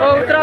Outra.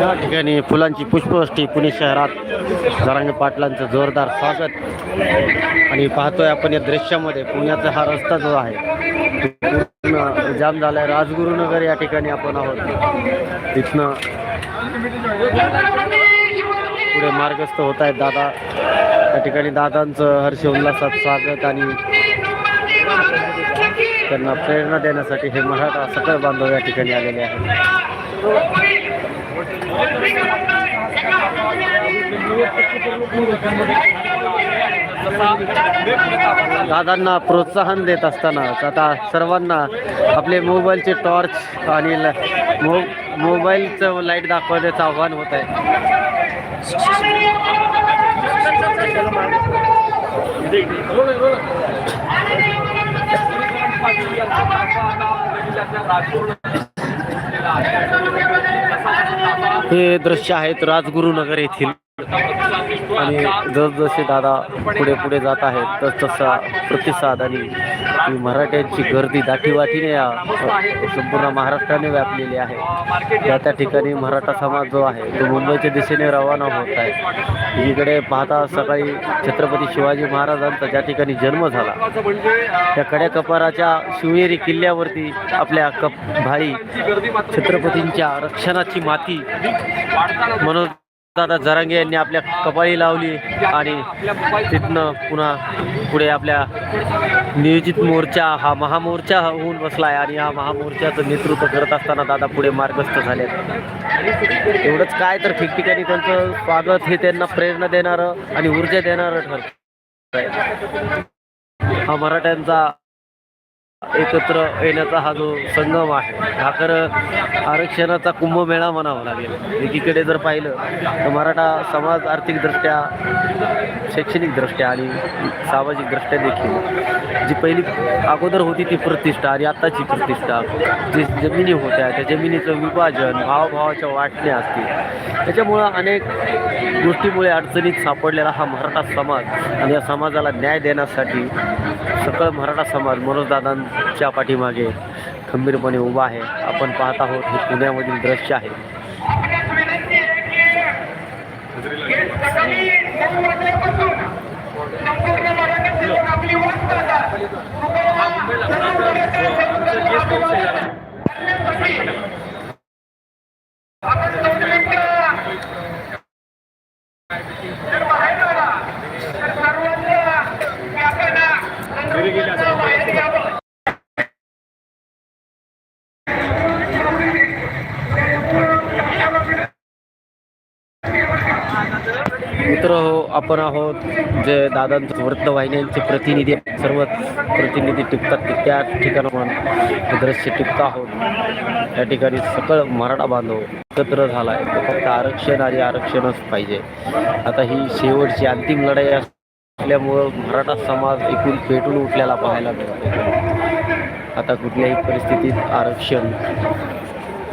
या ठिकाणी फुलांची पुष्पवृष्टी पुणे शहरात. जरांगे पाटलांचं जोरदार स्वागत. आणि पाहतोय आपण या दृश्यामध्ये पुण्याचा हा रस्ता जो आहे पूर्ण जाम झालाय. राजगुरुनगर या ठिकाणी आपण आहोत. तिथनं पुढे मार्गस्थ होत आहेत दादा. त्या ठिकाणी दादांचं हर्ष उल्हासात स्वागत आणि त्यांना प्रेरणा देण्यासाठी हे मराठा सकळ बांधव या ठिकाणी आलेले आहेत. दादांना प्रोत्साहन देत असताना आता सर्वांना आपले मोबाईलचे टॉर्च आणि ल- मो मोबाईलचं लाइट दाखवण्याचं आव्हान होत आहे. हे दृश्य आहेत राजगुरुनगर येथील. आणि जसजसे दादा पुढे पुढे जात आहेत तस तसा प्रतिसाद आणि मराठ्यांची गर्दी दाटीवाटीने या संपूर्ण महाराष्ट्राने व्यापलेली आहे. त्या त्या ठिकाणी मराठा समाज जो आहे तो मुंबईच्या दिशेने रवाना होत आहे. इकडे पाहता सकाळी छत्रपती शिवाजी महाराजांचा ज्या ठिकाणी जन्म झाला त्या कड्या कपाराच्या शिवनेरी किल्ल्यावरती आपल्या कप भाई छत्रपतींच्या रक्षणाची माती म्हणून दादा जरांगे यांनी आपल्या कपाळी लावली आणि तिथनं पुन्हा पुढे आपल्या नियोजित मोर्चा हा महामोर्चा होऊन बसला आहे आणि हा महामोर्चाचं नेतृत्व करत असताना दादा पुढे मार्गस्थ झाले एवढंच काय तर ठिकठिकाणी त्यांचं स्वागत हे त्यांना प्रेरणा देणारं आणि ऊर्जा देणारं ठरतं हा मराठ्यांचा एकत्र येण्याचा हा जो संगम आहे हा खरं आरक्षणाचा कुंभमेळा म्हणावा लागेल. एकीकडे जर पाहिलं तर मराठा समाज आर्थिकदृष्ट्या शैक्षणिकदृष्ट्या आणि सामाजिकदृष्ट्या देखील जी पहिली अगोदर होती ती प्रतिष्ठा आणि आत्ताची प्रतिष्ठा जी जमिनी होत्या त्या जमिनीचं विभाजन भावभावाच्या वाटण्या असतील त्याच्यामुळं अनेक गोष्टीमुळे अडचणीत सापडलेला हा मराठा समाज आणि या समाजाला न्याय देण्यासाठी सकळ मराठा समाज मनोजदादांच्या पाठीमागे खंबीरपणे उभा आहे. आपण पाहत आहोत हे पुण्यामधील दृश्य आहे. मित्र हो आपण आहोत जे दादांचं वृत्तवाहिन्यांचे प्रतिनिधी सर्व प्रतिनिधी टिपतात ते त्या ठिकाणाहून दृश्य टिपत आहोत. या ठिकाणी सकळ मराठा बांधव एकत्र झाला आहे फक्त आरक्षण आणि आरक्षणच पाहिजे. आता ही शेवटची अंतिम लढाई असल्यामुळं मराठा समाज एकूण पेटून उठल्याला पाहायला मिळतो. आता कुठल्याही परिस्थितीत आरक्षण